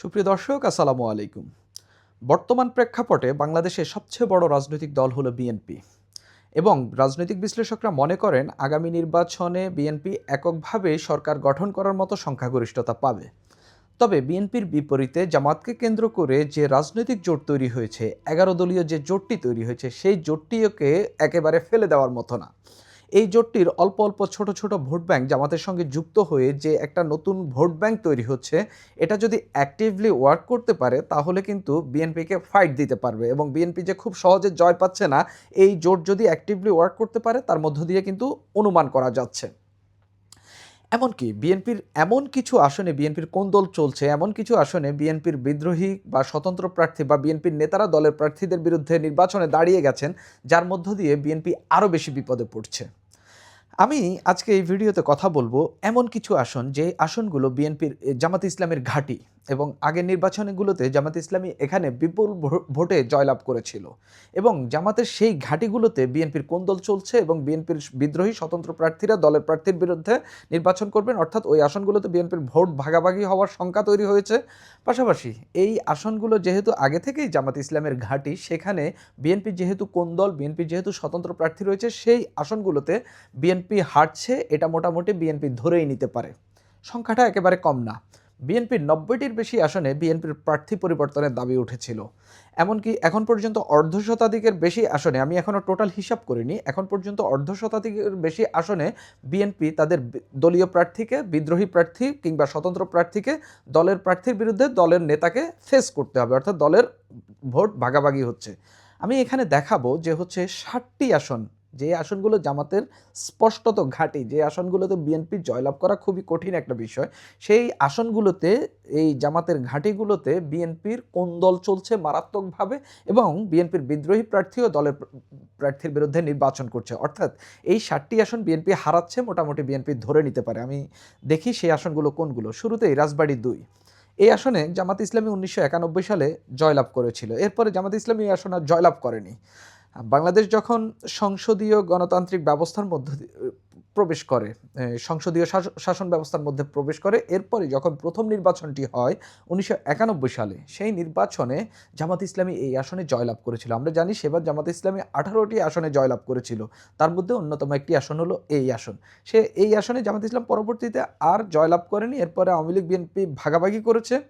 সুপ্রিয় দর্শক, আসসালামু আলাইকুম। বর্তমান প্রেক্ষাপটে বাংলাদেশের সবচেয়ে বড় রাজনৈতিক দল হলো বিএনপি এবং রাজনৈতিক বিশ্লেষকরা মনে করেন আগামী নির্বাচনে বিএনপি এককভাবে সরকার গঠন করার মতো সংখ্যাগরিষ্ঠতা পাবে। তবে বিএনপির বিপরীতে জামাতকে কেন্দ্র করে যে রাজনৈতিক জোট তৈরি হয়েছে, এগারো দলীয় যে জোটটি তৈরি হয়েছে, সেই জোটটিকে একেবারে ফেলে দেওয়ার মতো না। এই জোটটির অল্প অল্প ছোট ছোট ভোট ব্যাংক জামাতের সঙ্গে যুক্ত হয়ে যে একটা নতুন ভোট ব্যাংক তৈরি হচ্ছে, এটা যদি অ্যাক্টিভলি ওয়ার্ক করতে পারে, তাহলে কিন্তু বিএনপিকে ফাইট দিতে পারবে এবং বিএনপি যে খুব সহজে জয় পাচ্ছে না, এই জোট যদি অ্যাক্টিভলি ওয়ার্ক করতে পারে, তার মধ্য দিয়ে কিন্তু অনুমান করা যাচ্ছে। এমনকি বিএনপির এমন কিছু আসনে বিএনপির কোন দল চলছে, এমন কিছু আসনে বিএনপির বিদ্রোহী বা স্বতন্ত্র প্রার্থী বা বিএনপির নেতারা দলের প্রার্থীদের বিরুদ্ধে নির্বাচনে দাঁড়িয়ে গেছেন, যার মধ্য দিয়ে বিএনপি আরও বেশি বিপদে পড়ছে। আমি আজকে এই ভিডিওতে কথা বলব এমন কিছু আসন যে আসনগুলো বিএনপির জামাত ইসলামের ঘাঁটি। এবং আগের নির্বাচনগুলোতে জামাত ইসলামী এখানে বিপুল ভোটে জয়লাভ করেছিল। এবং জামাতের সেই ঘাঁটিগুলোতে বিএনপির কোন দল চলছে এবং বিএনপির বিদ্রোহী স্বতন্ত্র প্রার্থীরা দলের প্রার্থীর বিরুদ্ধে নির্বাচন করবেন, অর্থাৎ ওই আসনগুলোতে বিএনপির ভোট ভাগাভাগি হওয়ার শঙ্কা তৈরি হয়েছে। পাশাপাশি এই আসনগুলো যেহেতু আগে থেকেই জামাত ইসলামের ঘাঁটি, সেখানে বিএনপি যেহেতু কোন দল, বিএনপি যেহেতু স্বতন্ত্র প্রার্থী রয়েছে, সেই আসনগুলোতে বিএনপি হারছে, এটা মোটামুটি বিএনপি ধরেই নিতে পারে। সংখ্যাটা একেবারে কম না। বিএনপির নব্বইটির বেশি আসনে বিএনপির প্রার্থী পরিবর্তনের দাবি উঠেছিল। এমনকি এখন পর্যন্ত অর্ধ শতাধিকের বেশি আসনে, আমি এখনও টোটাল হিসাব করিনি, এখন পর্যন্ত অর্ধ শতাধিকের বেশি আসনে বিএনপি তাদের দলীয় প্রার্থীকে, বিদ্রোহী প্রার্থী কিংবা স্বতন্ত্র প্রার্থীকে দলের প্রার্থীর বিরুদ্ধে দলের নেতাকে ফেস করতে হবে, অর্থাৎ দলের ভোট ভাগাভাগি হচ্ছে। আমি এখানে দেখাবো যে হচ্ছে ষাটটি আসন যে আসনগুলো জামাতের স্পষ্টত ঘাঁটি, যে আসনগুলোতে বিএনপি জয়লাভ করা খুবই কঠিন একটা বিষয়, সেই আসনগুলোতে, এই জামাতের ঘাঁটিগুলোতে বিএনপির কোন দল চলছে মারাত্মকভাবে এবং বিএনপির বিদ্রোহী প্রার্থীও দলের প্রার্থীর বিরুদ্ধে নির্বাচন করছে। অর্থাৎ এই ষাটটি আসন বিএনপি হারাচ্ছে, মোটামুটি বিএনপি ধরে নিতে পারে। আমি দেখি সেই আসনগুলো কোনগুলো। শুরুতেই রাজবাড়ী দুই। এই আসনে জামাত ইসলামী উনিশশো একানব্বই সালে জয়লাভ করেছিল। এরপরে জামাত ইসলামী এই আসন আর জয়লাভ করেনি। বাংলাদেশ যখন সংসদীয় গণতান্ত্রিক ব্যবস্থার মধ্যে প্রবেশ করে সংসদীয় শাস- শাসন ব্যবস্থার মধ্যে প্রবেশ করে, এরপরে যখন প্রথম নির্বাচনটি হয় উনিশশো একানব্বই সালে, সেই নির্বাচনে জামাত ইসলামী এই আসনে জয়লাভ করেছিল। আমরা জানি সেবার জামাত ইসলামী আঠারোটি আসনে জয়লাভ করেছিল। তার মধ্যে অন্যতম একটি আসন হলো এই আসন। সে এই আসনে জামাত ইসলাম পরবর্তীতে আর জয়লাভ করেনি। এরপরে আওয়ামী লীগ, বিএনপি ভাগাভাগি করেছে।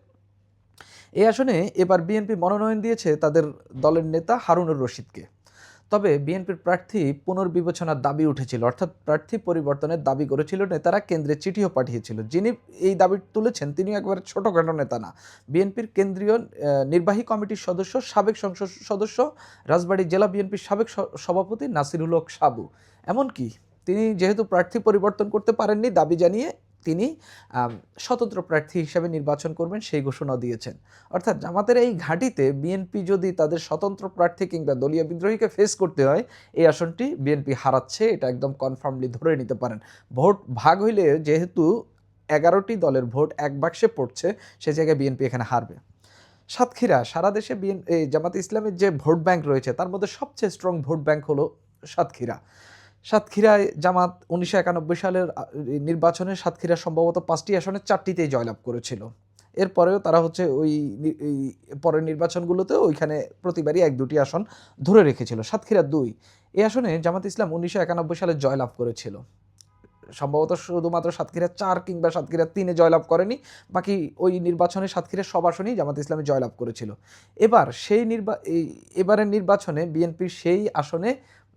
এই আসনে এবার বিএনপি মনোনয়ন দিয়েছে তাদের দলের নেতা হারুনুর রশিদকে। তবে বিএনপির প্রার্থী পুনর্বিবেচনার দাবি উঠেছিল, অর্থাৎ প্রার্থী পরিবর্তনের দাবি করেছিল, নেতারা কেন্দ্রে চিঠিও পাঠিয়েছিল। যিনি এই দাবি তুলেছেন তিনি একবারে ছোটোখাটো নেতা না। বিএনপির কেন্দ্রীয় নির্বাহী কমিটির সদস্য, সাবেক সংসদ সদস্য, রাজবাড়ী জেলা বিএনপির সাবেক সভাপতি নাসিরুল হক সাবু। এমনকি তিনি যেহেতু প্রার্থী পরিবর্তন করতে পারেননি, দাবি জানিয়ে তিনি স্বতন্ত্র প্রার্থী হিসেবে নির্বাচন করবেন সেই ঘোষণা দিয়েছেন। অর্থাৎ জামাতের এই ঘাঁটিতে বিএনপি যদি তাদের স্বতন্ত্র প্রার্থী কিংবা দলীয় বিদ্রোহীকে ফেস করতে হয়, এই আসনটি বিএনপি হারাচ্ছে, এটা একদম কনফার্মলি ধরে নিতে পারেন। ভোট ভাগ হইলে যেহেতু এগারোটি দলের ভোট এক বাক্সে পড়ছে, সে জায়গায় বিএনপি এখানে হারবে। সাতক্ষীরা, সারা দেশে বিএন জামাত ইসলামের যে ভোট ব্যাংক রয়েছে, তার মধ্যে সবচেয়ে স্ট্রং ভোট ব্যাংক হলো সাতক্ষীরা। সাতক্ষীরায় জামাত উনিশশো একানব্বই সালের নির্বাচনে সাতক্ষীরা সম্ভবত পাঁচটি আসনে চারটিতেই জয়লাভ করেছিল। এরপরেও তারা হচ্ছে ওই পরের নির্বাচনগুলোতে ওইখানে প্রতিবারই এক দুটি আসন ধরে রেখেছিল। সাতক্ষীরা দুই। এই আসনে জামাত ইসলাম উনিশশো একানব্বই সালে জয়লাভ করেছিল। সম্ভবত শুধুমাত্র সাতক্ষীরা চার কিংবা সাতক্ষীরা তিনে জয়লাভ করেনি, বাকি ওই নির্বাচনে সাতক্ষীরার সব আসনেই জামাত ইসলামী জয়লাভ করেছিল। এবার সেই নির্বা এবারের নির্বাচনে বিএনপির সেই আসনে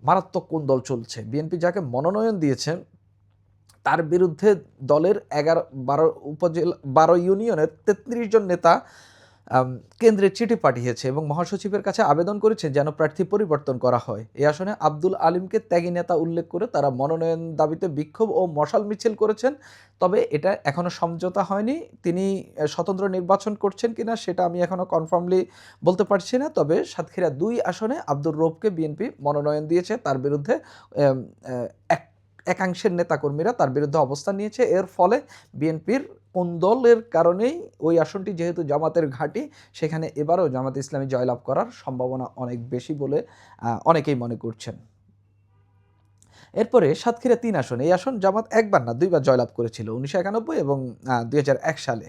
মারাত্মক কোন দল চলছে? বিএনপি যাকে মনোনয়ন দিয়েছে, তার বিরুদ্ধে দলের এগারো, বারো উপজেলা, বারো ইউনিয়নের তেত্রিশ জন নেতা কেন্দ্রে চিঠি পাঠিয়েছে এবং মহাসচিবের কাছে আবেদন করেছে যেন প্রার্থী পরিবর্তন করা হয়। এই আসনে আব্দুল আলিমকে ত্যাগী নেতা উল্লেখ করে তারা মনোনয়ন দাবিতে বিক্ষোভ ও মশাল মিছিল করেছেন, তবে এটা এখনও সমঝোতা হয়নি। তিনি স্বতন্ত্র নির্বাচন করছেন কিনা সেটা আমি এখনও কনফার্মলি বলতে পারছি না, তবে সাতক্ষীরা দুই আসনে আব্দুর রৌফকে বিএনপি মনোনয়ন দিয়েছে। তার বিরুদ্ধে এক, একাংশের নেতাকর্মীরা তার বিরুদ্ধে অবস্থান নিয়েছে। এর ফলে বিএনপির কোন দলের কারণেই ওই আসনটি যেহেতু জামাতের ঘাঁটি, সেখানে এবারও জামাত ইসলামী জয়লাভ করার সম্ভাবনা অনেক বেশি বলে অনেকেই মনে করছেন। এরপরে সাতক্ষীরা তিন আসন, এই আসন জামাত একবার না, দুইবার জয়লাভ করেছিল উনিশশো একানব্বই এবং দুই সালে।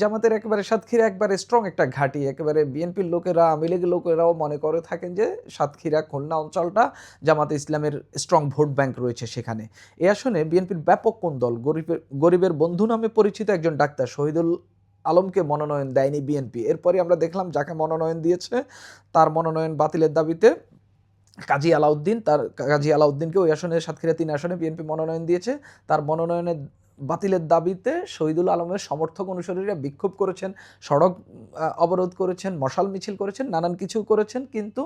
জামাতের একেবারে সাতক্ষীরা একবারে স্ট্রং একটা ঘাঁটি, একেবারে বিএনপির লোকেরা, আওয়ামী লীগের লোকেরাও মনে করে থাকেন যে সাতক্ষীরা, খুলনা অঞ্চলটা জামাতে ইসলামের স্ট্রং ভোট ব্যাংক রয়েছে সেখানে। এই আসনে বিএনপির ব্যাপক কোন দল? গরিবের গরিবের বন্ধু নামে পরিচিত একজন ডাক্তার শহীদুল আলমকে মনোনয়ন দেয়নি বিএনপি। এরপরে আমরা দেখলাম যাকে মনোনয়ন দিয়েছে, তার মনোনয়ন বাতিলের দাবিতে কাজী আলাউদ্দিন, তার কাজী আলাউদ্দিনকে ওই আসনে, সাতক্ষীরা তিন আসনে বিএনপি মনোনয়ন দিয়েছে। তার মনোনয়নের বাতিলের দাবিতে শহীদুল আলমের সমর্থক অনুসারীরা বিক্ষোভ করেছেন, সড়ক অবরোধ করেছেন, মশাল মিছিল করেছেন, নানান কিছু করেছেন, কিন্তু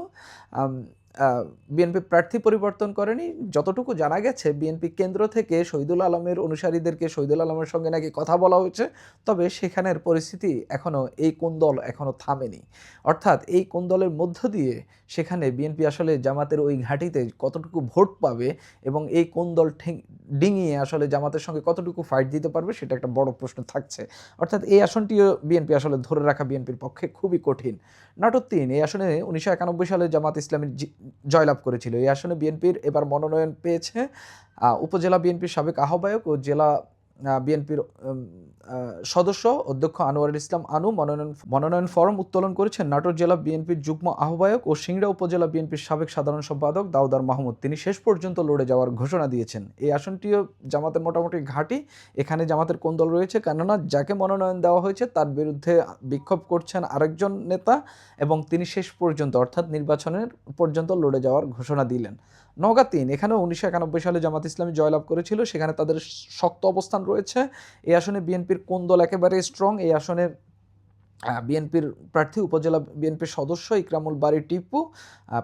বিএনপি প্রার্থী পরিবর্তন করেনি। যতটুকু জানা গেছে বিএনপি কেন্দ্র থেকে শহীদুল আলমের অনুসারীদেরকে শহীদুল আলমের সঙ্গে নাকি কথা বলা হয়েছে, তবে সেখানের পরিস্থিতি এখনও এই কোন্দল এখনও থামেনি। অর্থাৎ এই কোন্দলের মধ্য দিয়ে সেখানে বিএনপি আসলে জামাতের ওই ঘাঁটিতে কতটুকু ভোট পাবে এবং এই কোন কোন্দল ডিঙিয়ে আসলে জামাতের সঙ্গে কতটুকু ফাইট দিতে পারবে সেটা একটা বড় প্রশ্ন থাকছে। অর্থাৎ এই আসনটিও বিএনপি আসলে ধরে রাখা বিএনপির পক্ষে খুবই কঠিন। নাটক তিন, এই আসনে উনিশশো একানব্বই সালে জামাত ইসলামের জয়লাভ করেছিল। এই আসনে বিএনপির এবার মনোনয়ন পেয়েছে উপজেলা বিএনপির সাবেক আহ্বায়ক ও জেলা বিএনপির সদস্য অধ্যক্ষ আনোয়ারুল ইসলাম আনু মনোনয়ন মনোনয়ন ফর্ম উত্তোলন করেছেন নাটোর জেলা বিএনপির যুগ্ম আহ্বায়ক ও সিংড়া উপজেলা বিএনপির সাবেক সাধারণ সম্পাদক দাউদার মাহমুদ। তিনি শেষ পর্যন্ত লড়ে যাওয়ার ঘোষণা দিয়েছেন। এই আসনটিও জামাতের মোটামুটি ঘাঁটি। এখানে জামাতের কোন দল রয়েছে কেননা যাকে মনোনয়ন দেওয়া হয়েছে তার বিরুদ্ধে বিক্ষোভ করছেন আরেকজন নেতা এবং তিনি শেষ পর্যন্ত অর্থাৎ নির্বাচনের পর্যন্ত লড়ে যাওয়ার ঘোষণা দিলেন। নওগাঁ তিন এখানে উনিশশো একানব্বই সালে জামাত ইসলামী জয়লাভ করেছিল, সেখানে তাদের শক্ত অবস্থান রয়েছে। এই আসনে বিএনপির কোন দল একেবারে স্ট্রং এই আসনে বিএনপির প্রার্থী, উপজেলা বিএনপির সদস্য ইকরামুল বাড়ি টিপু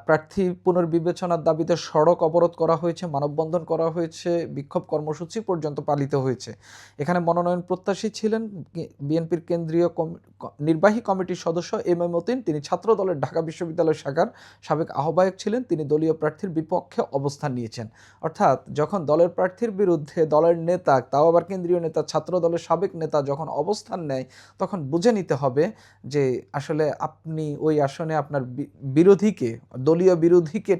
প্রার্থী পুনর্বিবেচনার দাবিতে সড়ক অবরোধ করা হয়েছে, মানববন্ধন করা হয়েছে, বিক্ষোভ কর্মসূচি পর্যন্ত পালিত হয়েছে। এখানে মনোনয়ন প্রত্যাশী ছিলেন বিএনপির কেন্দ্রীয় নির্বাহী কমিটির সদস্য এম এ মতিন। তিনি ছাত্র দলের ঢাকা বিশ্ববিদ্যালয় শাখার সাবেক আহ্বায়ক ছিলেন। তিনি দলীয় প্রার্থীর বিপক্ষে অবস্থান নিয়েছেন। অর্থাৎ যখন দলের প্রার্থীর বিরুদ্ধে দলের নেতা, তাও আবার কেন্দ্রীয় নেতা, ছাত্র দলের সাবেক নেতা যখন অবস্থান নেয়, তখন বুঝে নিতে হবে যে আসলে আপনি ওই আসনে আপনার বিরোধীকে, দলীয় বিরোধীকে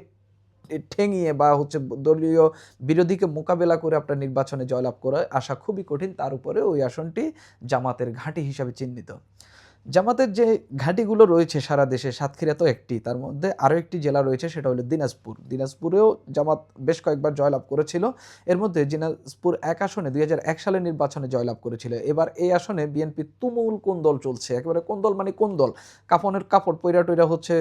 ঠেঙিয়ে বা হচ্ছে দলীয় বিরোধীকে মোকাবেলা করে আপনার নির্বাচনে জয়লাভ করা আসা খুবই কঠিন। তার উপরে ওই আসনটি জামাতের ঘাঁটি হিসাবে চিহ্নিত। জামাতের যে ঘাঁটিগুলো রয়েছে সারা দেশে, সাতক্ষীরা তো একটি, তার মধ্যে আরও একটি জেলা রয়েছে, সেটা হলো দিনাজপুর। দিনাজপুরেও জামাত বেশ কয়েকবার জয়লাভ করেছিল। এর মধ্যে দিনাজপুর এক আসনে দুই সালের নির্বাচনে জয়লাভ করেছিল। এবার এই আসনে বিএনপি তুমুল কোন দল চলছে। একেবারে কোন দল মানে কোন দল কাপনের কাপড় পৈরা টৈরা হচ্ছে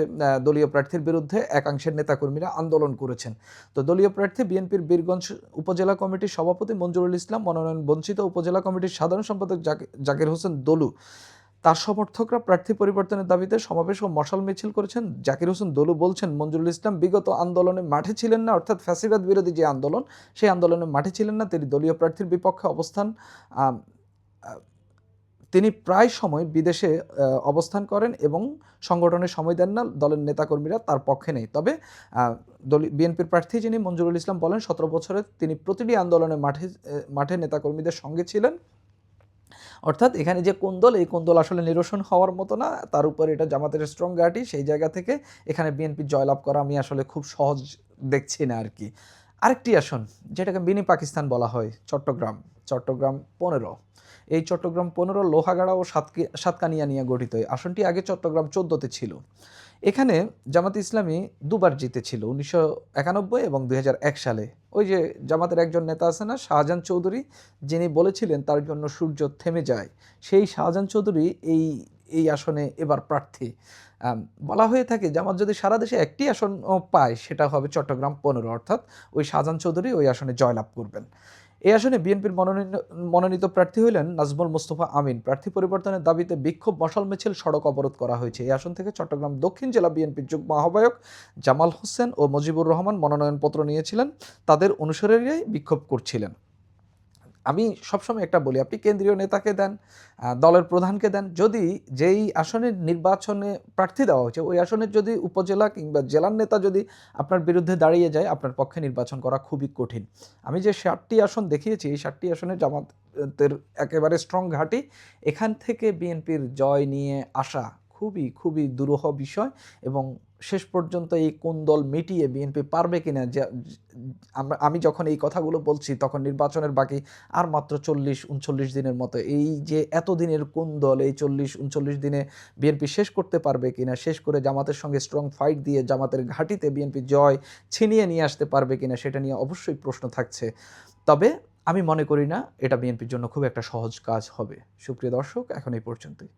দলীয় প্রার্থীর বিরুদ্ধে একাংশের নেতাকর্মীরা আন্দোলন করেছেন। তো দলীয় প্রার্থী বিএনপির বীরগঞ্জ উপজেলা কমিটির সভাপতি মঞ্জুরুল ইসলাম, মনোনয়ন বঞ্চিত উপজেলা কমিটির সাধারণ সম্পাদক জাকির হোসেন দলু। তার সমর্থকরা প্রার্থী পরিবর্তনের দাবিতে সমাবেশ ও মশাল মিছিল করেছেন। জাকির হোসেন দলু বলছেন, মঞ্জুরুল ইসলাম বিগত আন্দোলনে মাঠে ছিলেন না, অর্থাৎ ফ্যাসিবাদ বিরোধী যে আন্দোলন, সেই আন্দোলনে মাঠে ছিলেন না। তিনি দলীয় প্রার্থীর বিপক্ষে অবস্থান তিনি প্রায় সময় বিদেশে অবস্থান করেন এবং সংগঠনের সময় দেন না, দলের নেতাকর্মীরা তার পক্ষে নেই। তবে বিএনপির প্রার্থী যিনি মঞ্জুরুল ইসলাম বলেন, সতেরো বছরে তিনি প্রতিটি আন্দোলনে মাঠে মাঠে নেতাকর্মীদের সঙ্গে ছিলেন। অর্থাৎ এখানে যে কোন্দল, এই কোন্দল আসলে নিরসন হওয়ার মতো না। তার উপর এটা জামাতের স্ট্রং গার্টি সেই জায়গা থেকে এখানে বিএনপি জয়লাভ করা আমি আসলে খুব সহজ দেখছি না আর কি। আরেকটি আসন, যেটাকে মিনি পাকিস্তান বলা হয়, চট্টগ্রাম। চট্টগ্রাম পনেরো। এই চট্টগ্রাম পনেরো, লোহাগাড়া ও সাতকানিয়া নিয়ে গঠিত। আসনটি আগে চট্টগ্রাম চোদ্দোতে ছিল। এখানে জামাত ইসলামী দুবার জিতেছিল, উনিশশো একানব্বই এবং দুই হাজার এক সালে। ওই যে জামাতের একজন নেতা আছে না, শাহজাহান চৌধুরী, যিনি বলেছিলেন তার জন্য সূর্য থেমে যায়। সেই শাহজাহান চৌধুরী এই এই আসনে এবার প্রার্থী। বলা হয়ে থাকে জামাত যদি সারা দেশে একটি আসন পায়, সেটা হবে চট্টগ্রাম পনেরো, অর্থাৎ ওই শাহজাহান চৌধুরী ওই আসনে জয়লাভ করবেন। এই আসনে বিএনপির মনোনীত প্রার্থী হইলেন নাজমুল মোস্তফা আমিন। প্রার্থী পরিবর্তনের দাবিতে বিক্ষোভ, মশাল মিছিল, সড়ক অবরোধ করা হয়েছে। এই আসন থেকে চট্টগ্রাম দক্ষিণ জেলা বিএনপির যুগ্ম আহ্বায়ক জামাল হোসেন ও মজিবুর রহমান মনোনয়নপত্র নিয়েছিলেন। তাদের অনুসারীরাই বিক্ষোভ করছিলেন। আমি সবসময় একটা বলি, আপনি কেন্দ্রীয় নেতাকে দেন দলের প্রধানকে দেন, যদি যেই আসনের নির্বাচনে প্রার্থী দেওয়া হয়েছে, ওই আসনের যদি উপজেলা কিংবা জেলার নেতা যদি আপনার বিরুদ্ধে দাঁড়িয়ে যায়, আপনার পক্ষে নির্বাচন করা খুবই কঠিন। আমি যে ষাটটি আসন দেখিয়েছি, এই ষাটটি আসনে জামাতের একেবারে স্ট্রং ঘাঁটি, এখান থেকে বিএনপির জয় নিয়ে আসা খুবই খুবই দুরূহ বিষয় এবং শেষ পর্যন্ত এই কোন দল মিটিয়ে বিএনপি পারবে কিনা, যে আমি যখন এই কথাগুলো বলছি তখন নির্বাচনের বাকি আর মাত্র চল্লিশ উনচল্লিশ দিনের মতো এই যে এত দিনের কোন্দল এই চল্লিশ উনচল্লিশ দিনে বিএনপি শেষ করতে পারবে কিনা, শেষ করে জামাতের সঙ্গে স্ট্রং ফাইট দিয়ে জামাতের ঘাঁটিতে বিএনপি জয় ছিনিয়ে নিয়ে আসতে পারবে কিনা সেটা নিয়ে অবশ্যই প্রশ্ন থাকছে। তবে আমি মনে করি না এটা বিএনপির জন্য খুব একটা সহজ কাজ হবে। সুপ্রিয় দর্শক, এখন এই পর্যন্তই।